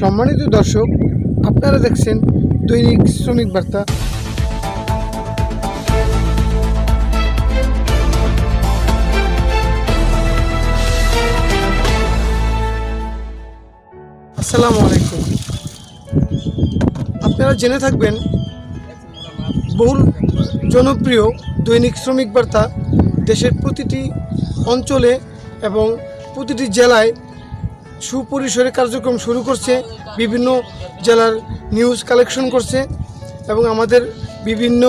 সম্মানিত দর্শক, আপনারা দেখছেন দৈনিক শ্রমিক বার্তা। আসসালামু আলাইকুম। আপনারা জেনে থাকবেন, বহুল জনপ্রিয় দৈনিক শ্রমিক বার্তা দেশের প্রতিটি অঞ্চলে এবং প্রতিটি জেলায় সুপরিসরে কার্যক্রম শুরু করছে, বিভিন্ন জেলার নিউজ কালেকশন করছে এবং আমাদের বিভিন্ন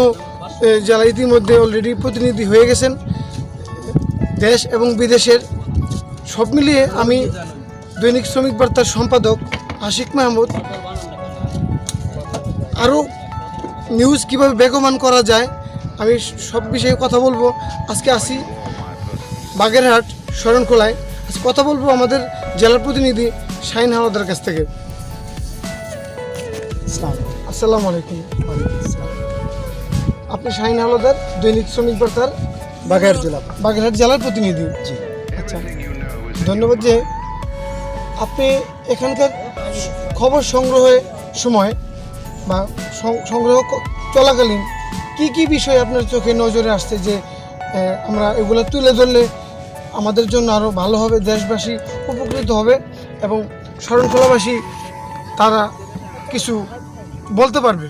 জেলা ইতিমধ্যে অলরেডি প্রতিনিধি হয়ে গেছেন। দেশ এবং বিদেশের সব মিলিয়ে আমি দৈনিক শ্রমিক বার্তার সম্পাদক আশিক মাহমুদ। আরও নিউজ কীভাবে বেগমান করা যায়, আমি সব বিষয়ে কথা বলব। আজকে আসি বাগেরহাট শরণখোলায়। আজ কথা বলব আমাদের জেলার প্রতিনিধি শাহিন হাওলাদার কাছ থেকে। আসসালামু আলাইকুম। আপনি শাহিন হাওলাদার, দৈনিক শ্রমিক বার্তার বাগেরহাট জেলা, বাগেরহাট জেলার প্রতিনিধি। জি। আচ্ছা ধন্যবাদ যে আপনি এখানকার খবর সংগ্রহের সময় বা সংগ্রহ চলাকালীন কি কি বিষয় আপনার চোখে নজরে আসছে যে আমরা এগুলো তুলে ধরলে আমাদের জন্য আরও ভালো হবে, দেশবাসী উপকৃত হবে এবং শরণখোলাবাসী তারা কিছু বলতে পারবে।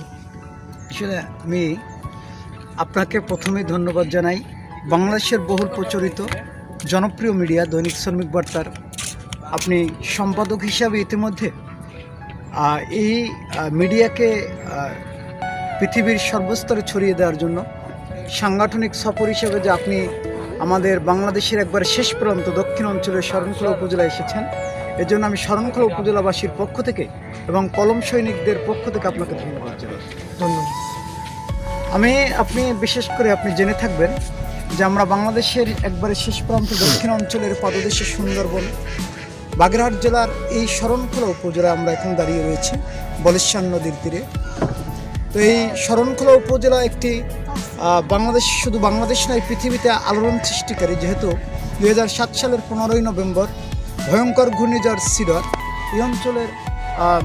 আসলে আমি আপনাকে প্রথমেই ধন্যবাদ জানাই। বাংলাদেশের বহুল প্রচলিত জনপ্রিয় মিডিয়া, দৈনিক শ্রমিক বার্তার। আপনি সম্পাদক হিসাবে ইতিমধ্যে এই মিডিয়াকে পৃথিবীর সর্বস্তরে ছড়িয়ে দেওয়ার জন্য সাংগঠনিক সফর হিসেবে যে আপনি আমাদের বাংলাদেশের একবার শেষ প্রান্ত দক্ষিণ অঞ্চলের শরণখোলা উপজেলা এসেছেন। এজন্য আমি শরণখোলা উপজেলাবাসীর পক্ষ থেকে এবং কলম সৈনিকদের পক্ষ থেকে আপনাকে ধন্যবাদ জানাই। ধন্যবাদ। আমি আপনি বিশেষ করে আপনি জেনে থাকবেন যে আমরা বাংলাদেশের একবারে শেষ প্রান্ত দক্ষিণ অঞ্চলের পাদদেশে সুন্দরবন বাগেরহাট জেলার এই শরণখোলা উপজেলায় আমরা এখন দাঁড়িয়ে রয়েছি বলেশ্বর নদীর তীরে। তো এই শরণখোলা উপজেলা একটি বাংলাদেশ, শুধু বাংলাদেশ নয়, পৃথিবীতে আলোড়ন সৃষ্টিকারী, যেহেতু দু হাজার সাত সালের পনেরোই নভেম্বর, ভয়ঙ্কর ঘূর্ণিঝড় সিডর, এই অঞ্চলের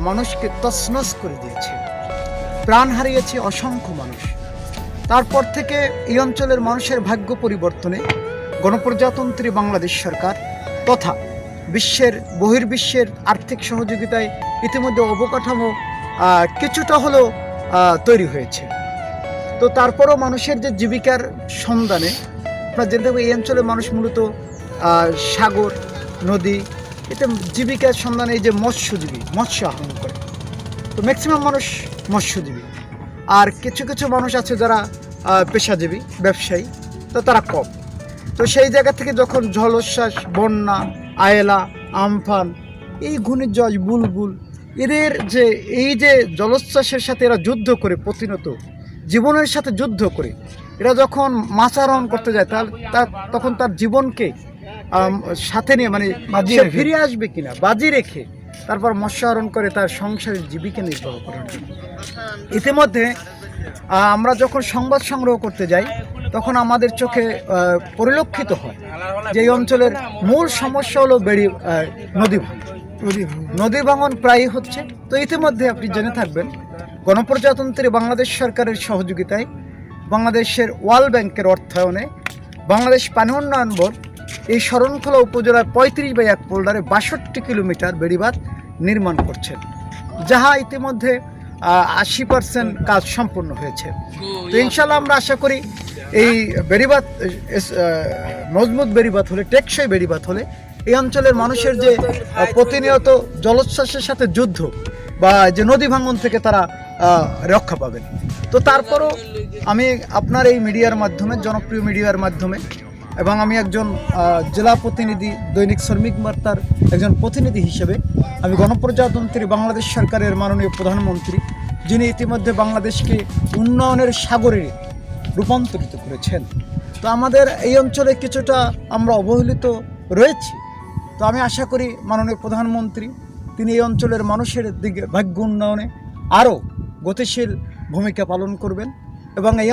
মানুষকে তছনছ করে দিয়েছে। প্রাণ হারিয়েছে অসংখ্য মানুষ। তারপর থেকে এই অঞ্চলের মানুষের ভাগ্য পরিবর্তনে গণপ্রজাতন্ত্রী বাংলাদেশ সরকার তথা বিশ্বের, বহির্বিশ্বের আর্থিক সহযোগিতায় ইতিমধ্যে অবকাঠামো কিছুটা হলেও তৈরি হয়েছে। তো তারপরও মানুষের যে জীবিকার সন্ধানে আপনার জেনে থাকবে এই অঞ্চলের মানুষ মূলত সাগর, নদী, এতে জীবিকার সন্ধানে এই যে মৎস্যজীবী, মৎস্য আহরণ করে। তো ম্যাক্সিমাম মানুষ মৎস্যজীবী। আর কিছু কিছু মানুষ আছে যারা পেশাজীবী, ব্যবসায়ী, তো তারা কম। তো সেই জায়গা থেকে যখন জলোচ্ছ্বাস, বন্যা, আয়লা, আমফান, এই ঘূর্ণিঝড়, বুলবুল এদের যে এই যে জলোচ্ছ্বাসের সাথে এরা যুদ্ধ করে প্রতিনত জীবনের সাথে যুদ্ধ করে এরা যখন মাছ আরোহণ করতে যায় তার তখন তার জীবনকে সাথে নিয়ে মানে ফিরে আসবে কিনা বাজি রেখে তারপর মৎস্য আহরণ করে তার সংসারের জীবিকা নির্বাহ করার জন্য। ইতিমধ্যে আমরা যখন সংবাদ সংগ্রহ করতে যাই তখন আমাদের চোখে পরিলক্ষিত হয় যে এই অঞ্চলের মূল সমস্যা হলো বেড়ি নদী ভাঙন নদী ভাঙন। প্রায়ই হচ্ছে। তো ইতিমধ্যে আপনি জেনে থাকবেন, গণপ্রজাতন্ত্রী বাংলাদেশ সরকারের সহযোগিতায় বাংলাদেশের ওয়ার্ল্ড ব্যাংকের অর্থায়নে বাংলাদেশ পানি উন্নয়ন বোর্ড এই শরণখোলা উপজেলার পঁয়ত্রিশ বাই এক পোল্ডারে বাষট্টি কিলোমিটার বেড়িবাঁধ নির্মাণ করছেন, যাহা ইতিমধ্যে আশি পার্সেন্ট কাজ সম্পূর্ণ হয়েছে। তো ইনশাল্লাহ আমরা আশা করি এই বেড়িবাঁধ মজবুত বেড়িবাঁধ হলে, টেকসই বেড়িবাঁধ হলে এই অঞ্চলের মানুষের যে প্রতিনিয়ত জলোচ্ছ্বাসের সাথে যুদ্ধ বা যে নদী ভাঙন থেকে তারা রক্ষা পাবেন। তো তারপরও আমি আপনার এই মিডিয়ার মাধ্যমে, জনপ্রিয় মিডিয়ার মাধ্যমে এবং আমি একজন জেলা প্রতিনিধি, দৈনিক শ্রমিক বার্তার একজন প্রতিনিধি হিসেবে আমি গণপ্রজাতন্ত্রী বাংলাদেশ সরকারের মাননীয় প্রধানমন্ত্রী, যিনি ইতিমধ্যে বাংলাদেশকে উন্নয়নের সাগরে রূপান্তরিত করেছেন। তো আমাদের এই অঞ্চলে কিছুটা আমরা অবহেলিত রয়েছি। তো আমি আশা করি মাননীয় প্রধানমন্ত্রী, তিনি এই অঞ্চলের মানুষের দিকে ভাগ্য উন্নয়নে আরও গতিশীল ভূমিকা পালন করবেন এবং এই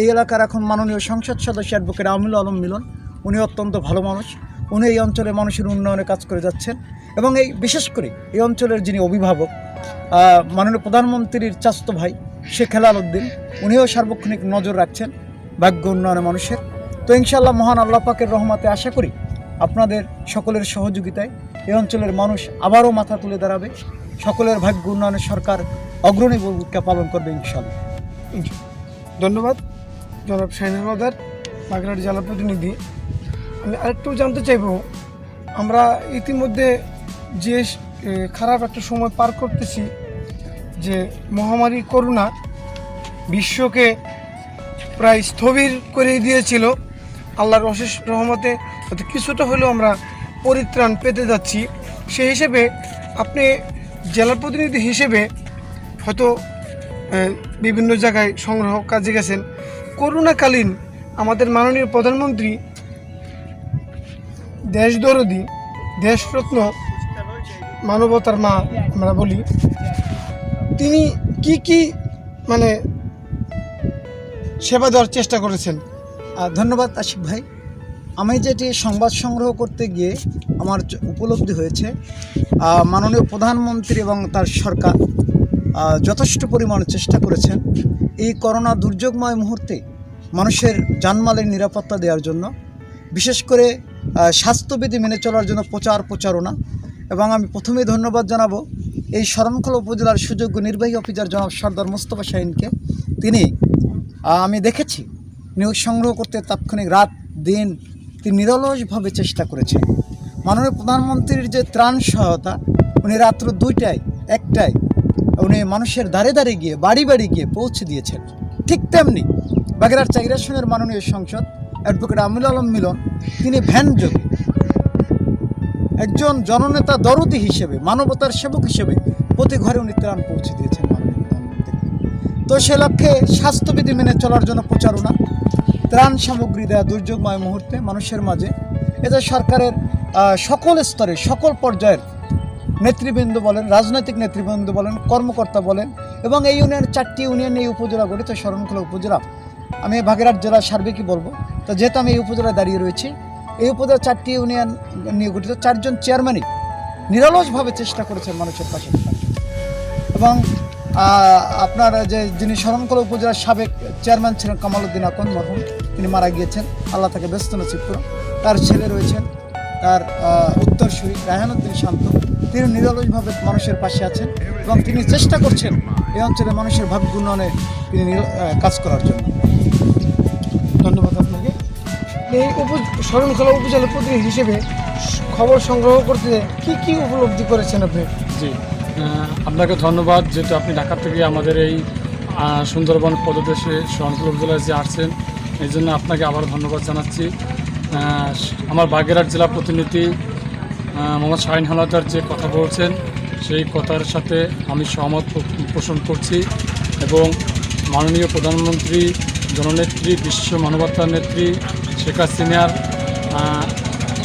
এই এলাকার এখন মাননীয় সংসদ সদস্য অ্যাডভোকেট আমিনুল আলম মিলন, উনি অত্যন্ত ভালো মানুষ। উনি এই অঞ্চলের মানুষের উন্নয়নে কাজ করে যাচ্ছেন এবং এই বিশেষ করে এই অঞ্চলের যিনি অভিভাবক মাননীয় প্রধানমন্ত্রীর চাস্ত ভাই শেখ হেলাল উদ্দিন, উনিও সার্বক্ষণিক নজর রাখছেন ভাগ্য উন্নয়নে মানুষের। তো ইনশাআল্লাহ মহান আল্লাহ পাকের রহমাতে আশা করি আপনাদের সকলের সহযোগিতায় এই অঞ্চলের মানুষ আবারও মাথা তুলে দাঁড়াবে। সকলের ভাগ্য উন্নয়নে সরকার অগ্রণী ভূমিকা পালন করবে ইনশাআল্লাহ। ধন্যবাদ। জনাব শাহিন হাওলাদার বাগেরহাট জেলা প্রতিনিধি। আমি আরেকটু জানতে চাইব, আমরা ইতিমধ্যে যে খারাপ একটা সময় পার করতেছি যে, মহামারী করোনা বিশ্বকে প্রায় স্থবির করে দিয়েছিল। আল্লাহর অশেষ রহমতে কিছুটা হলেও আমরা পরিত্রাণ পেতে যাচ্ছি, সেই হিসেবে আপনি জেলা প্রতিনিধি হিসেবে হয়তো বিভিন্ন জায়গায় সংগ্রহ কাজে গেছেন। করোনাকালীন আমাদের মাননীয় প্রধানমন্ত্রী দেশদরদি দেশরত্ন মানবতার মা, আমরা বলি, তিনি কি কি মানে সেবা দেওয়ার চেষ্টা করেছেন? ধন্যবাদ আশিক ভাই। আমি যেটি সংবাদ সংগ্রহ করতে গিয়ে আমার উপলব্ধি হয়েছে মাননীয় প্রধানমন্ত্রী এবং তার সরকার যথেষ্ট পরিমাণে চেষ্টা করেছেন এই করোনা দুর্যোগময় মুহূর্তে মানুষের জানমালের নিরাপত্তা দেওয়ার জন্য, বিশেষ করে স্বাস্থ্যবিধি মেনে চলার জন্য প্রচার প্রচারণা। এবং আমি প্রথমেই ধন্যবাদ জানাব এই শরণখোলা উপজেলার সুযোগ্য নির্বাহী অফিসার জনাব সর্দার মোস্তফা শাহিনকে। তিনি আমি দেখেছি নিউজ সংগ্রহ করতে তাৎক্ষণিক রাত, দিন, তিনি নিরলসভাবে চেষ্টা করেছেন। মাননীয় প্রধানমন্ত্রীর যে ত্রাণ সহায়তা, উনি রাত্র দুইটায়, একটায়, উনি মানুষের দ্বারে দ্বারে গিয়ে, বাড়ি বাড়ি গিয়ে পৌঁছে দিয়েছেন। ঠিক তেমনি বাগেরহাট চাইরাসনের মাননীয় সংসদ অ্যাডভোকেট আমিল আলম মিলন, তিনি ভ্যান যোগে একজন জননেতা দরদি হিসেবে, মানবতার সেবক হিসেবে প্রতি ঘরে উনি ত্রাণ পৌঁছে দিয়েছেন। তো সে লক্ষ্যে স্বাস্থ্যবিধি মেনে চলার জন্য প্রচারণা, ত্রাণ সামগ্রী দেওয়া দুর্যোগময় মুহূর্তে মানুষের মাঝে। এতে সরকারের সকল স্তরে, সকল পর্যায়ের নেতৃবৃন্দ বলেন, রাজনৈতিক নেতৃবৃন্দ বলেন, কর্মকর্তা বলেন, এবং এই ইউনিয়নের চারটি ইউনিয়ন এই উপজেলা গঠিত, শরণখোলা উপজেলা। আমি বাগেরহাট জেলার সার্বিকই বলব, তো যেহেতু আমি এই উপজেলায় দাঁড়িয়ে রয়েছি, এই উপজেলার চারটি ইউনিয়ন নিয়ে গঠিত, চারজন চেয়ারম্যানই নিরলসভাবে চেষ্টা করেছেন মানুষের পাশে এবং আপনার যে যিনি শরণখোলা উপজেলার সাবেক চেয়ারম্যান ছিলেন কামাল কামালউদ্দিন আকন মরহুম তিনি মারা গিয়েছেন। আল্লাহ তাকে ব্যস্ত নসিব করুন তার ছেলে রয়েছেন তার উত্তরসূরি রায়হানুদ্দিন শান্ত। তিনি নিরলসভাবে মানুষের পাশে আছেন এবং তিনি চেষ্টা করছেন এই অঞ্চলে মানুষের ভাগ্য উন্নয়নে তিনি নির- কাজ করার জন্য। ধন্যবাদ আপনাকে। এই উপ শরণখোলা উপজেলা প্রতিনিধি হিসেবে খবর সংগ্রহ করতে কি কি উপলব্ধি করেছেন আপনি? জি আপনাকে ধন্যবাদ যেহেতু আপনি ঢাকা থেকে আমাদের এই সুন্দরবন পদদেশে শরণকুল উপজেলায় যে আসছেন। এই জন্য আপনাকে আবার ধন্যবাদ জানাচ্ছি। আমার বাগেরহাট জেলা প্রতিনিধি মোহাম্মদ শাহিন হালাদার যে কথা বলছেন, সেই কথার সাথে আমি সহমত পোষণ করছি এবং মাননীয় প্রধানমন্ত্রী, জননেত্রী, বিশ্ব মানবতার নেত্রী শেখ হাসিনার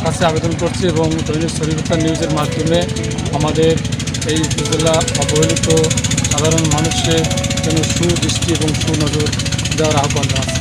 কাছে আবেদন করছি এবং দৈনিক শরীরতা নিউজের মাধ্যমে আমাদের এই উপজেলা অবহেলিত সাধারণ মানুষের যেন সুদৃষ্টি এবং সুনজর দেওয়ার আহ্বান জানাচ্ছি।